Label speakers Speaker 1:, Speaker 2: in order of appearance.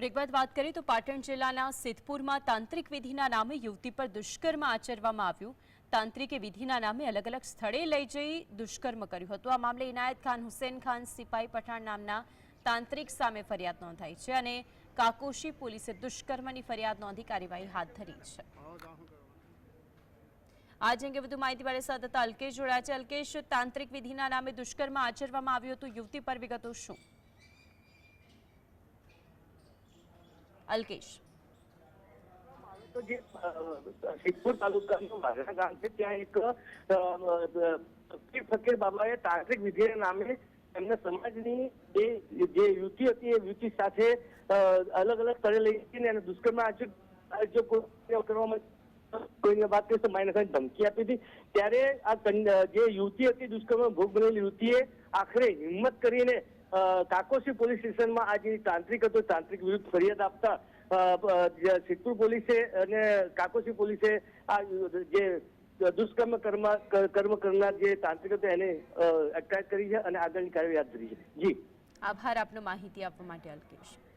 Speaker 1: Break વાત કરીએ તો પાટણ જિલ્લાના સિદ્ધપુરમાં તાંત્રિક વિધિના નામે યુવતી પર દુષ્કર્મ આચરવામાં આવ્યું. તાંત્રિકે વિધિના નામે અલગ અલગ સ્થળે લઈ જઈ દુષ્કર્મ કર્યું હતું. આ મામલે ઇનાયત ખાન, હુસેન ખાન, સિપાઈ પઠાણ નામના તાંત્રિક સામે ફરિયાદ નોંધાઈ છે અને કાકોશી પોલીસે દુષ્કર્મની ફરિયાદ નોંધી કાર્યવાહી હાથ ધરી છે. આજ અંગે વધુ માહિતી માટે સાથે અલ્કેશ જોડાયા છે. અલ્કેશ, તાંત્રિક વિધિના નામે દુષ્કર્મ આચરવામાં આવ્યું હતું. યુવતી પર વિગતો શું? અલ્કેશ.
Speaker 2: ગામ છે, ત્યાં એક ફકીર બાબાએ તાંત્રિક વિધિના નામે એમના સમાજની એ, જે યુવતી હતી, એ યુવતી સાથે અલગ અલગ તળે લઈ જઈને એને દુષ્કર્મ કોઈ કરવામાં કોઈને વાત કરીશ તો મારી નાખવાની ધમકી આપી હતી. ત્યારે આ જે યુવતી હતી દુષ્કર્મ ભોગ બનેલી યુવતીએ આખરે હિંમત કરીને અ, કાકોસી પોલીસ સ્ટેશનમાં આ જે તાંત્રિક હતો તાંત્રિક વિરુદ્ધ ફરિયાદ આપતા સિદ્ધપુર પોલીસે અને કાકોસી પોલીસે આ જે દુષ્કર્મ કર્મ કર્મ કરનાર જે તાંત્રિક હતો એને અટકાયત કરી છે અને આગળની કાર્યવાહી હાથ ધરી છે. જી.
Speaker 1: આભાર આપનો માહિતી આપવા માટે અલ્કેશ.